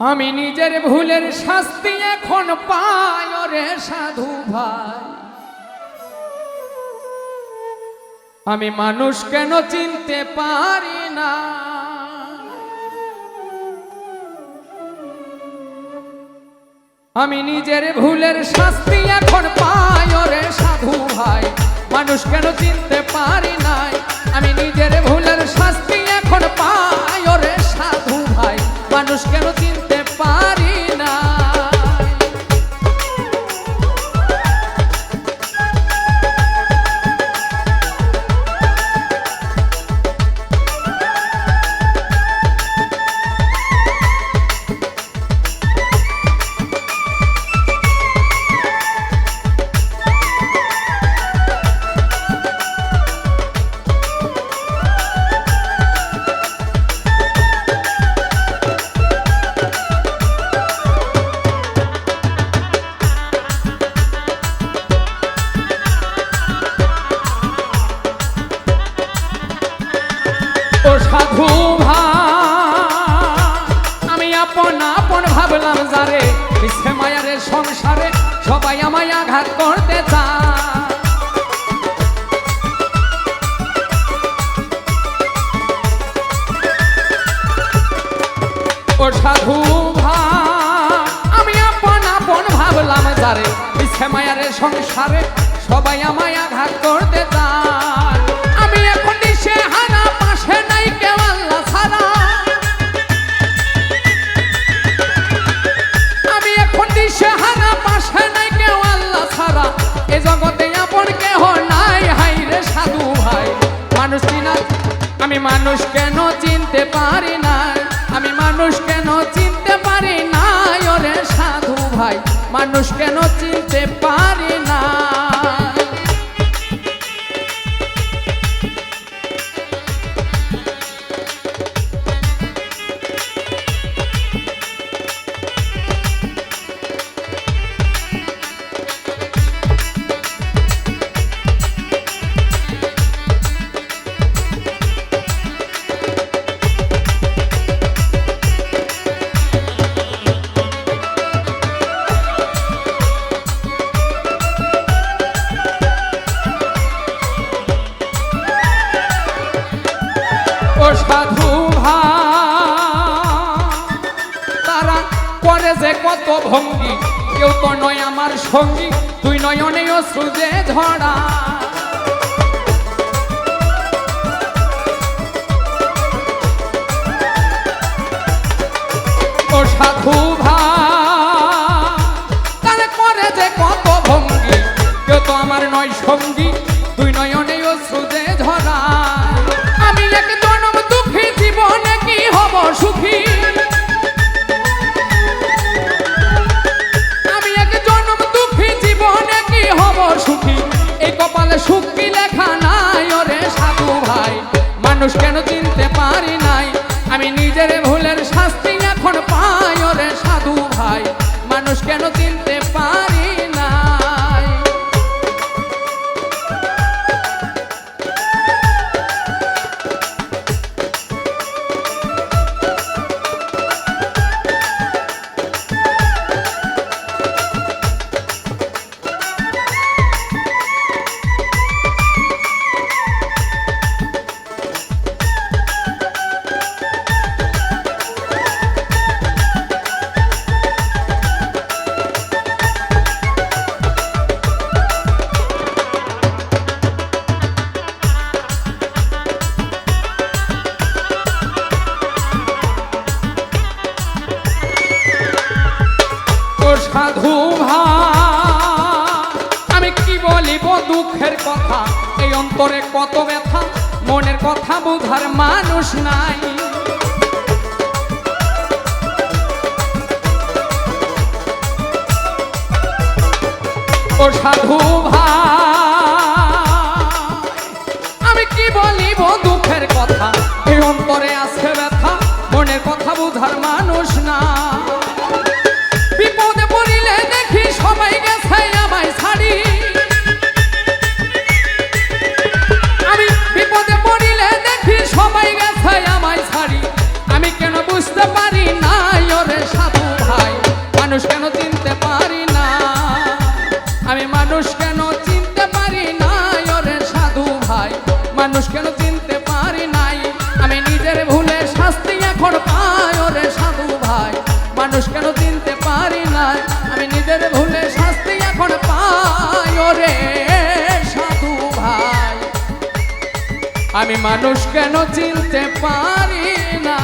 আমি নিজের ভুলের শাস্তি এখন পাই রে সাধু ভাই। আমি মানুষ কেন চিনতে পারি না? আমি নিজের ভুলের শাস্তি এখন পাই রে সাধু ভাই। মানুষ কেন চিনতে পারি নাই? আমি নিজের ভুলের শাস্তি এখন পাই। আমি আপন আপন ভাবলাম, যারে সবাই আমায় আঘাত করতে চায়। ও আমি আপন আপন ভাবলাম, যারে মিশে মায়ারে সংসারে সবাই আমায় আঘাত মানুষ কেন চিনতে সাধু তারা করে যে কত ভঙ্গি, কেউ তো নয় আমার সঙ্গী, তুই নয়নে সুজে ধরা ও সাধু ভাই করে যে কত ভঙ্গি, কেউ তো আমার নয় সঙ্গী মানুষ কেন আমি কি বলিব দুঃখের কথা? এই অন্তরে কত ব্যথা? মনের কথা বুঝার মানুষ নাই। ও সাধু ভাই, আমি কি বলিব দুঃখের কথা? এই অন্তরে আছে ব্যথা, মনের কথা বুঝার মানুষ না মানুষ কেন চিনতে পারি না? আমি মানুষ কেন চিনতে পারি না? ওরে সাধু ভাই, মানুষ কেন চিনতে পারি নাই? আমি নিজের ভুলে শাস্তি এখন পাই, ওরে সাধু ভাই, মানুষ কেন চিনতে পারি নাই? আমি নিজের ভুলে শাস্তি এখন পাই, ওরে সাধু ভাই। আমি মানুষ কেন চিনতে পারি না?